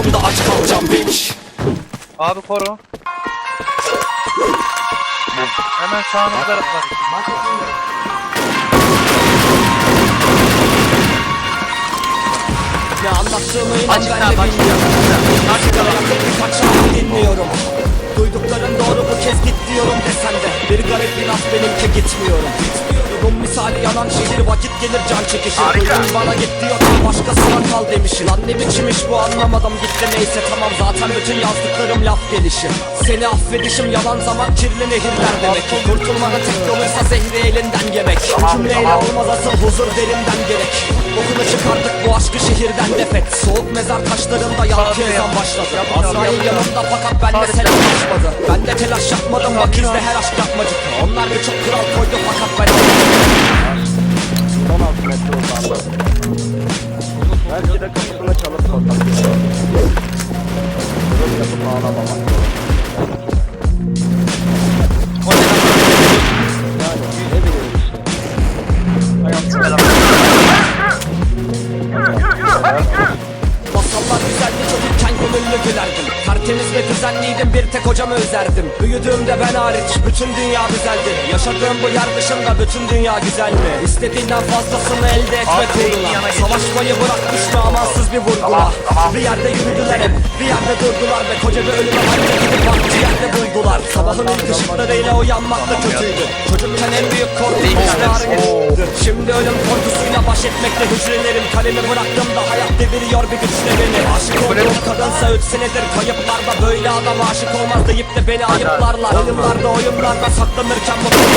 Ortamda aç kalacağım bitch Abi koru. Hemen sağınızda var. Ne anlattığımı inan Açık ben de bilmiyorum. Artık ayakta birkaç şarkı dinliyorum Duydukların doğru bu kez git diyorum desen de. Bir garip bir laf benimki gitmiyorum Rum misali yalan şehir vakit gelir can çekişir. Duydum bana git diyorsan başkasına kal demişsin Lan ne biçim iş bu anlamadım gitti neyse tamam. Zaten bütün yazdıklarım laf gelişi. Seni affedişim yalan zaman kirli nehirler demek ki. Kurtulmanın tek yoluysa zehri elinden yemek. Bu cümleyle olmaz asıl huzur derinden gerek. Okulu çıkardık bu aşkı şehirden defet. Soğuk mezar taşlarında yankı ezan başladı. Azrail yanımda fakat benle selamlaşmadı Ben de telaş yapmadım bak izle her aşk yapmacık. Onlar birçok kural koydu fakat ben 16 metre uzandı. Belki de kapısını çalıp sokak. Düzenliydim bir tek hocamı özerdim. Büyüdüğümde ben hariç bütün dünya güzeldi Yaşadığım bu yer dışında bütün dünya güzel mi? İstediğinden fazlasını elde etmek uğruna. Savaşmayı bırakmıştı amansız bir vurgula. Bir yerde yürüdüler hep bir yerde durdular Ve koca bir ölüme halde gidip vakti yerde buldular. Sabahın ilk ışıklarıyla uyanmak da kötüydü. Çocukken en büyük korkum işlerim Şimdi ölüm korkusuyla baş etmekle hücrelerim. Kalemi bıraktığımda hayat deviriyor bir güçle beni Aşık olduğum kadınsa üç senedir kayıplarda Böyle adam aşık olmaz deyip de beni ayıplarlar Oyunlarda oyunlarda saklanırken çalışıyor.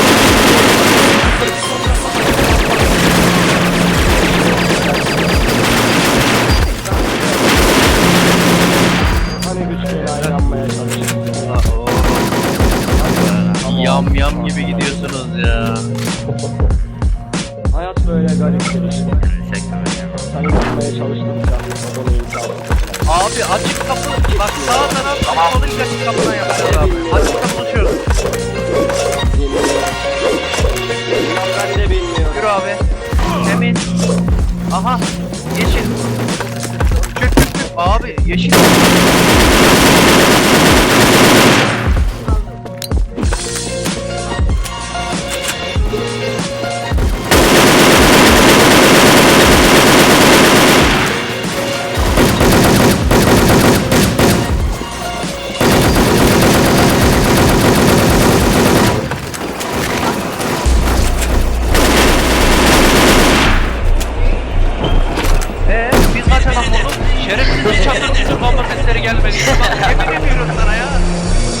Yam yam gibi gidiyorsunuz ya. Hayat böyle garip gelişti. Sen çalıştıkça onu inkar ettin. Abi açık kapı. Bak sağ taraf kapalı açık kapıdan yapacağız abi. Açık kapı açıyoruz. İnan ben de bilmiyorum. Yürü abi. Emin. Aha. Yeşil. Çık çık çık. Abi yeşil. Gelmedi. Bak yemin ediyorum sana ya.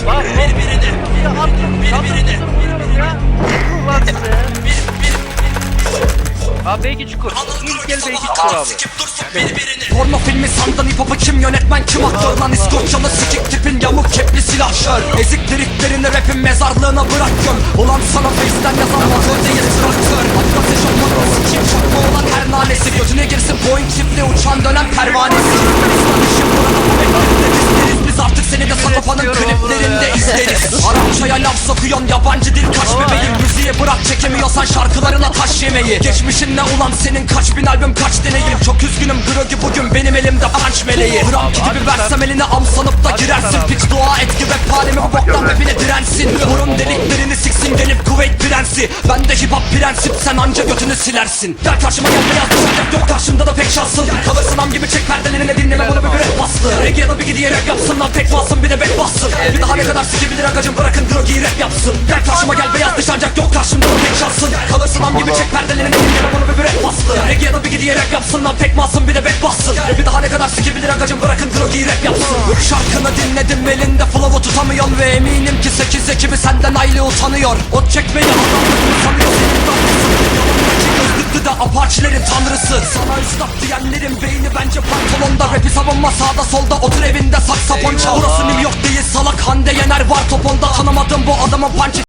Bak birbirine. Ya attım. Birbirine. Ya. Ulan size. Abi belki çukur. İlk gel belki çukur abi. Porno filmi sandın hip hop'u kim yönetmen kim aktör lan İskoçyalı sikik tipin yamuk kepli silahşör Ezik liriklerini rapin mezarlığına bırak göm Ulan sana face'den yazan motor değil traktör Atlas eşofmanı sikiyim çakma olan her nanesi Gözüne girsin Boeing çiftli uçan dönen pervanesi Arapçaya laf sokuyon yabancı dil kaç bebeğim Müziği bırak çekemiyorsan şarkılarına taş yemeyi. Geçmişin ne ulan senin kaç bin albüm kaç deneyim? Çok üzgünüm Grogi bugün benim elimde punch meleği. Frank gibi versem eline am sanıp da girersin. Piç dua et ki rap halimi bu boktan rapine dirensin. Burun deliklerini siksin gelip Kuveyt prensi. Ben de hip hop prensip sen anca götünü silersin. Gel karşıma gel beyaz dışarıda yok karşımda da pek şansın. Kalırsın am gibi çek perdelerini dinleme bunu bir rap bastı. Reggae da bir gidiye rap yapsın lan tek bassın bir de back bassın. Bir daha ne kadar sikebilir agacım bırakın Grogi'yi rap yapsın. Gel karşıma gel beyaz dış ancak yok karşımda da pek şansın Kalırsın gibi çek perdelerini dinleme bunu bir rap bastı Reggae da bir gidiye rap yapsın lan tek bassın bir de back bassın. Bir daha ne kadar sikebilir agacım bırakın Grogi'yi rap yapsın. Şarkını dinledim elinde flow'u tutamıyorum Ve eminim ki 8 ekibi senden aile utanıyor. Ot çekmeyi adamlık sanıyor senin tanrısın Yalanındaki gözlüklü de apaçilerin tanrısı. Sana üstad diyenlerin beyni bence pantolonda. Rapi savunma sağda solda otur evinde saksafon çal. Burası New York değil salak Hande Yener var toponda Tanımadım bu adamın punch